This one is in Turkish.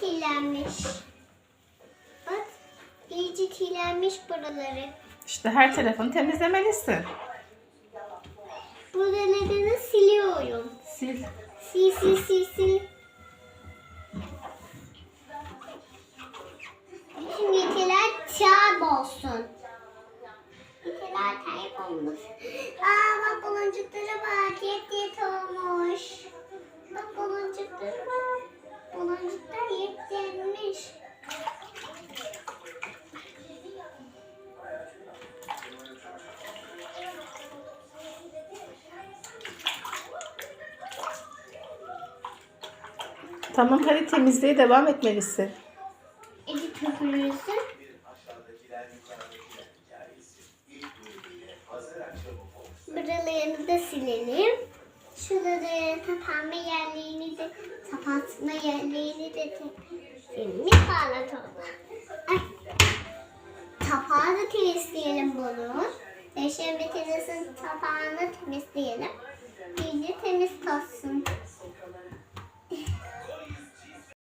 kirlenmiş. Bak iyice kirlenmiş buraları. İşte her tarafını temizlemelisin. Buralarını siliyorum. Sil. Sil sil sil sil. Bütün yeteler çağ olsun. Yeteler kaybolmuş. Tamam hadi temizliğe devam etmelisin. Edi köpürürsün. Buralarını da silelim. Şuraları tapanma yerlerini de kapatma yerlerini de temizleyelim. parlatalım. Ay. Tapağı da temizleyelim bunu. Perşembe terasın tapağını temizleyelim.